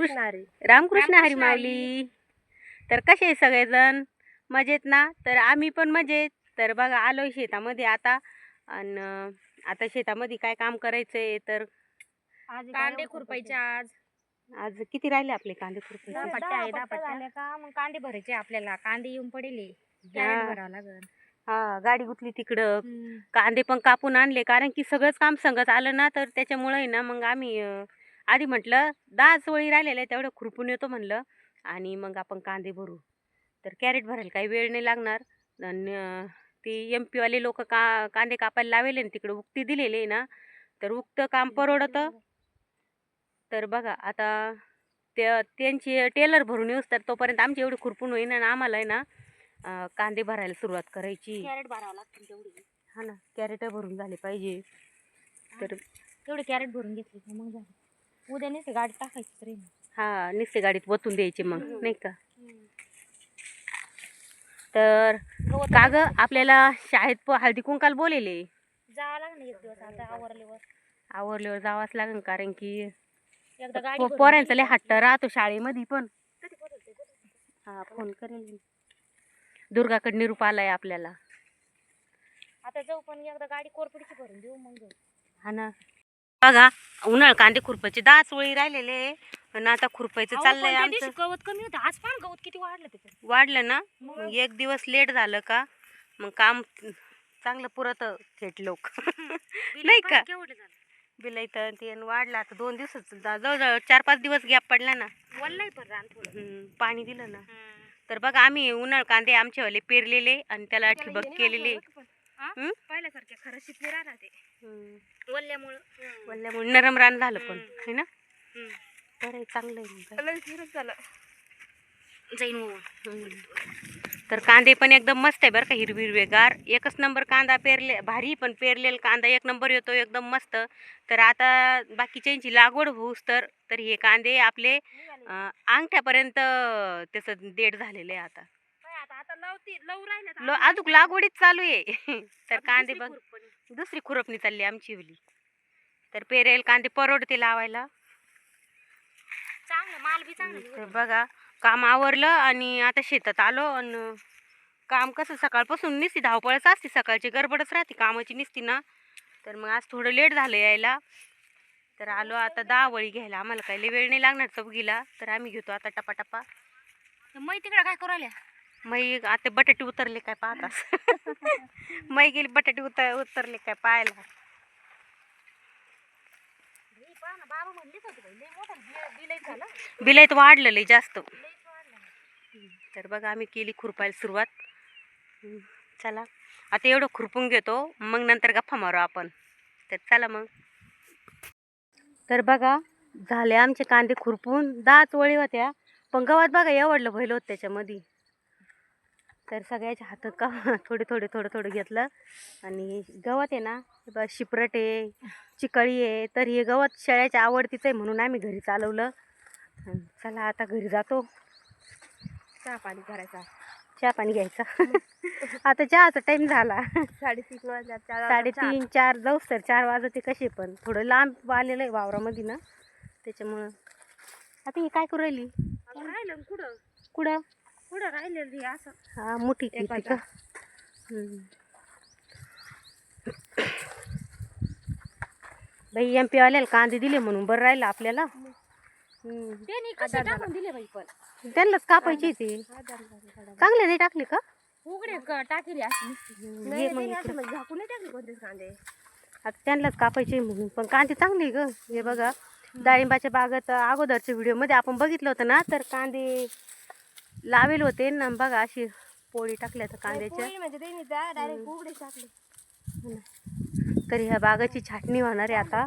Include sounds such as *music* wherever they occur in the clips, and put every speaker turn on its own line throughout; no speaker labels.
रामकृष्ण हरी.
रामकृष्ण हरी माऊली. तर कसे आहे सगळेजण? मजेत ना? तर आम्ही पण मजेत. तर बघा आलो शेतामध्ये आता. आणि आता शेतामध्ये काय काम करायचंय? तर
आज
कांदे खुरपायचे आज.
आज किती राहिले आपले कांदे
दहा
खुरपायचे
पट्ट्या आहे दहा पट्ट्या झाल्या का? मग कांदे भरायचे आपल्याला. कांदे येऊन पडेल. कॅरेट
हा.
भरावं लागल
हा गाडी गुतली तिकडं. कांदे पण कापून आणले. कारण की सगळंच काम संगत आलं ना तर त्याच्यामुळे आहे ना मग आम्ही अं, आधी म्हटलं दहाच वळी राहिलेल्या आहे तेवढं खुरपून येतो म्हणलं आणि मग आपण कांदे भरू. तर कॅरेट भरायला काही वेळ नाही लागणार. आणि अं, ते एम पीवाले लोक का कांदे कापायला लावले ना तिकडं उक्ती दिलेली आहे ना तर उक्तं काम परवडतं. तर बघा आता त्या त्यांची टेलर भरून येऊस तर तोपर्यंत आमची एवढी खुरपून होईन आणि आम्हाला आहे ना कांदे भरायला सुरुवात करायची.
कॅरेट भरावं लागतील तेवढी.
हा ना कॅरेट भरून झाले पाहिजे. तर
तेवढे कॅरेट भरून घेतले मग झालं. उद्या नाही गाडी टाकायची रे
हा निस्ते गाडीत वतून द्यायचे मग नाही का? तर का ग आपल्याला शाळेत प- हळदी कुंकाल बोलेले.
जावं लागणार एक दिवस आता आवरल्यावर.
आवरल्यावर जावंच लागेल कारण की
एकदा गाडी
पो-
भरून
पोरांचा लय हट्ट राहतो शाळेमध्ये पण.
कधी बोलवते, बोलवते.
हा फोन करेल मी. दुर्गाकडे निरूप आलाय आपल्याला.
आता जाऊ पण एकदा गाडी कोरपडीची भरून देऊ मग. जाऊ
हा ना. बघा. उन्हाळ कांदे खुरपायचे दहाच वळी राहिलेले आणि आता खुरपायचं चाललंय आमचं.
गवत कमी होतं. आज पण गवत किती वाढलं
वाढलं ना?
मग?
एक दिवस लेट झालं का? मग काम चांगलं पुरत थेट लोक. नाही का?
केवढं झालं?
बिल इथं ते वाढलं. आता दोन दिवस जवळजवळ चार पाच दिवस गॅप पडला ना.
वल्लाय पण रान थोडं.
हम्म, पाणी दिलं ना. तर बघा आम्ही उन्हाळ कांदे आमच्यावाले पेरलेले आणि त्याला ठिबक केलेले?
पहिल्यासारखे खरं शिकले राहणार ते. वल्ल्यामुळं
वल्ल्यामुळे नरम रान झालं पण
हम्म.
है ना. बरं आहे, चांगलं आहे मग काय.
झालं जाईन हो.
हम्म. तर कांदे पण एकदम मस्त आहे बरं का हिरवी हिरवेगार एकच नंबर कांदा पेरले भारी पण पेरलेला कांदा एक नंबर येतो एकदम मस्त तर आता बाकीच्यांची लागवड होऊस तर तर हे कांदे आपले अं, अंगठ्यापर्यंत त्याचं देड झालेलं आहे आता
आता आता लावती लावू राहिले
लो अजून लागवडीच चालू आहे *laughs* तर कांदे बघ दुसरी खुरपणी चालली आमची ओली तर पेरेल कांदे परवडते लावायला.
चांगलं माल बी चांगलं
बघा काम आवरलं आणि आता शेतात आलो आणि काम कसं सकाळपासून निसती धावपळच असते सकाळची गडबडच राहते कामाची निसती ना. तर मग आज थोडं लेट झालं यायला. तर आलो आता दहा वळी घ्यायला. आम्हाला काही लय वेळ नाही लागणार चौघीला. तर आम्ही घेतो आता टपा टपा
मै तिकडे काय करू राहिल्या?
मै आता बटाटे उतरले काय पाहतास *laughs* मै गेली बटाटे उतर उतरले काय पाहायला. बिलाईत वाढलं लय जास्त. तर बघा आम्ही केली खुरपायला सुरुवात. चला आता एवढं खुरपून घेतो मग नंतर गप्पा मारू आपण. तर चला मग. तर बघा झाले आमचे कांदे खुरपून दहाच वळी होत्या. पण गव्हात बघा एवढलं भैल होत त्याच्यामध्ये. तर सगळ्याच्या हातात का *laughs* थोडे थोडे थोडं थोडं घेतलं. आणि गवत आहे ना शिपरट आहे चिकळी आहे तर हे गवत शेळ्याच्या आवडतीचं आहे म्हणून आम्ही घरी चालवलं. चला आता घरी जातो.
चहा पाणी करायचा.
चहा पाणी घ्यायचा. *laughs* आता चहाचा टाइम झाला.
साडेतीन वाजल्या वाजता
साडेतीन चार जाऊस तर चार वाजते कसे पण थोडं लांब आलेलं आहे वावरामध्ये ना. त्याच्यामुळं. आता ही काय करू राहिलं?
कुठं?
कुठं?
कुठं राहिलं रे असं.
हा मोठी का. बाई एम पी वाल्याला कांदे दिले म्हणून बरं राहिलं आपल्याला. हम्म.
त्यांनी कसे टाकून दिले बाई पण.
त्यांनाच कापायचे ते. चांगले नाही टाकले का?
उघडे क- टाकेली.
असं झाकून कोणतेच कांदे.
आता त्यांनाच कापायचे म्हणून. पण कांदे चांगले ग. हे बघा डाळिंबाच्या बागात अगोदरच्या व्हिडिओमध्ये आपण बघितलं होतं ना तर कांदे लावेल होते ना बघा अशी पोळी टाकल्या तर कांद्याच्या.
म्हणजे त्यांनी डायरेक्ट उघडे टाकले.
तर ह्या बागाची छाटणी होणार आहे आता.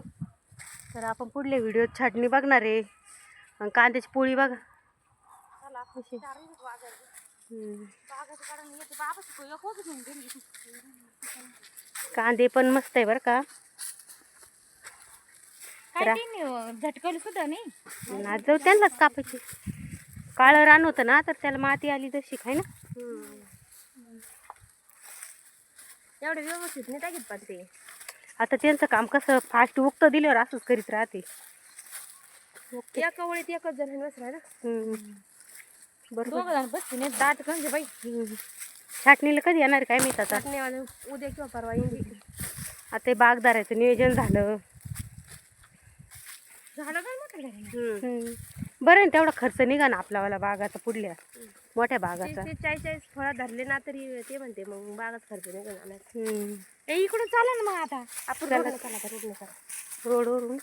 तर आपण पुढल्या व्हिडिओत छाटणी बघणार आहे. आणि कांद्याची पोळी बघा. कांदे पण मस्त आहे बरं का.
झटकवली सुद्धा नाही.
जाऊ त्यांनाच कापायचे. काळं रान होतं ना तर त्याला माती आली तशी खाय ना?
एवढे व्यवस्थित नाही टाकीत पण ते.
आता त्यांचं काम कसं फास्ट उगतं दिल्यावर असंच करीत राहते.
एका वळीत एकच जण बसला ना.
बरोबर.
बसते नाही दाट म्हणजे बाई.
छाटणीला कधी येणार काय माहीत आता?
उद्या किंवा परवा येईल
आता हे बागदाराचं नियोजन झालं.
झालं काय.
बरं आहे ना तेवढा खर्च निघा ना आपलावाला बागाचा पुढल्या मोठ्या बागाचा.
ते चाळीस चाळीस फळं धरले ना तरी ते म्हणते मग बागाच खर्च नाही करणार
हम्म.
ए इकडून चालेल ना मग आता.
आपण
चला.
रोडने चला, आता रोडने चला.
रोडवरून.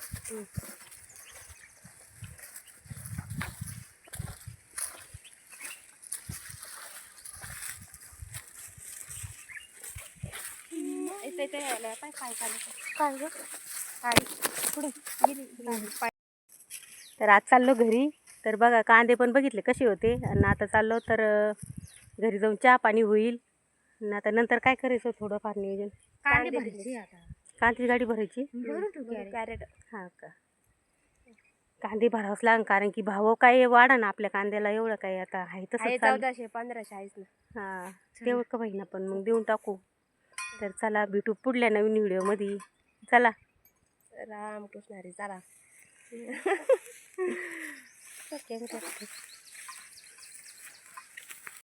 इथे इथे यायला पाय पाय चालू
काय ग?
पाय पुढे. गेली पाय
तर आज चाललो घरी. तर बघा कांदे पण बघितले कसे होते. आणि आता चाललो तर घरी जाऊन चहा पाणी होईल. आणि आता नंतर काय करायचं थोडंफार नियोजन?
कांदे भरायचे आता.
कांद्याची गाडी भरायची.
कॅरेट.
हा का? कांदे भरावंच लागेल कारण की भाव काय वाढा ना आपल्या कांद्याला एवढं काय आता आहे तसं
चौदाशे पंधराशे आहेच ना.
हा. तेवढं का ना पण मग देऊन टाकू. तर चला भेटू पुढल्या नवीन व्हिडिओमध्ये. चला.
रामकृष्ण हरी चला.
ก็เก่งจัง